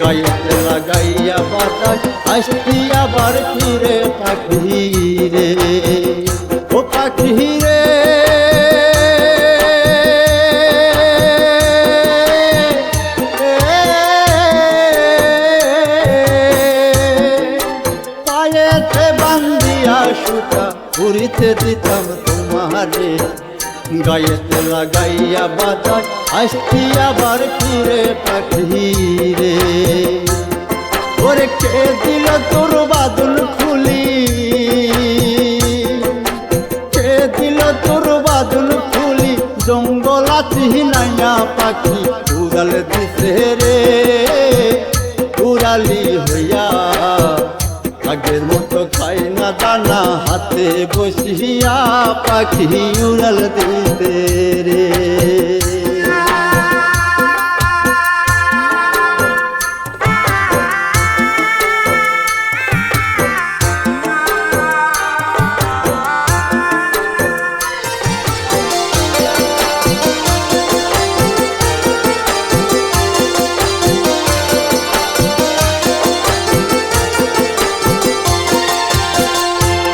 গাইতে লাগাইয়া বাতাস আসতি আবার ফিরে পাখি রে। ও পাখি রে। পায়েতে বান্দিয়া সুতা পুরিতে দিতাম তোমারে। গায়েতে লাগাইয়া বাতাস আসতি আবার ফিরে পাখি রে। ওরে কে দিল তোর বাদল খুলি? কে দিল তোর বাদল খুলি? জঙ্গল আছি নাইয়া পাখি উড়াল দিছে রে। উড়ালি হইয়া খাই না দানা হাতে বসিয়া পাখি উড়াল দিতে রে।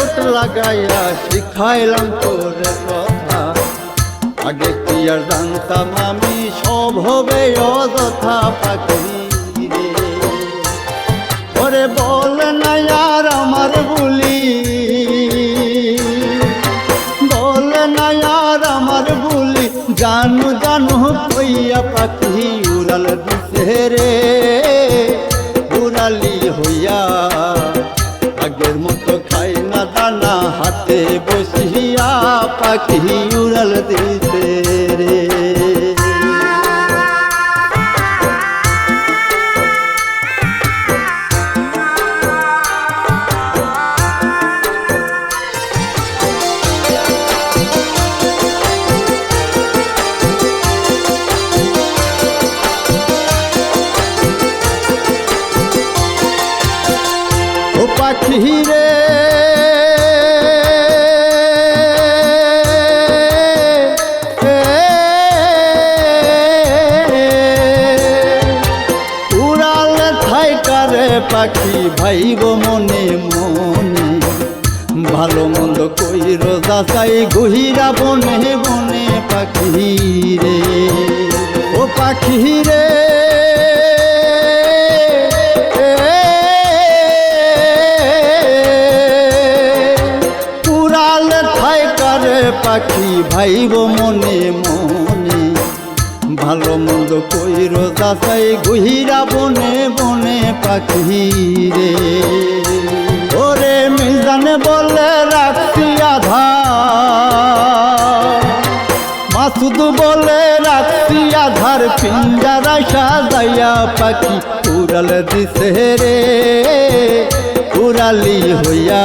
ঠোঁট লাগাইয়া শিখাইলাম তোর কথা। আগে কি আর জানতাম আমি সব হবে অযথা পাখি ওরে বল না আর আমার বলি। বল না আর আমার বলি। জানু জানু কইয়া পাখি উড়াল দিছে রে। পাখি উড়াল দিতে রে। পাখি রে পাখি ভাইব মনে মনে, ভালো মন্দ কইর যাচাই গহিরা বনে বনে পাখি রে। ও পাখি রে, উড়াল থাইকারে পাখি ভাইব মনে মনে ভালো মন্দ কইর যাচাই গহিরা বনে বনে পাখি রে। ওরে মিজানে বলে রাখছি আধা মাসুদ বলে রাখছি আধার, পিঞ্জারা সাজাইয়া পাখি উড়াল দিছে রে। উড়ালি হইয়া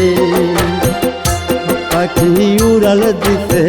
পাখি উড়াল দিতে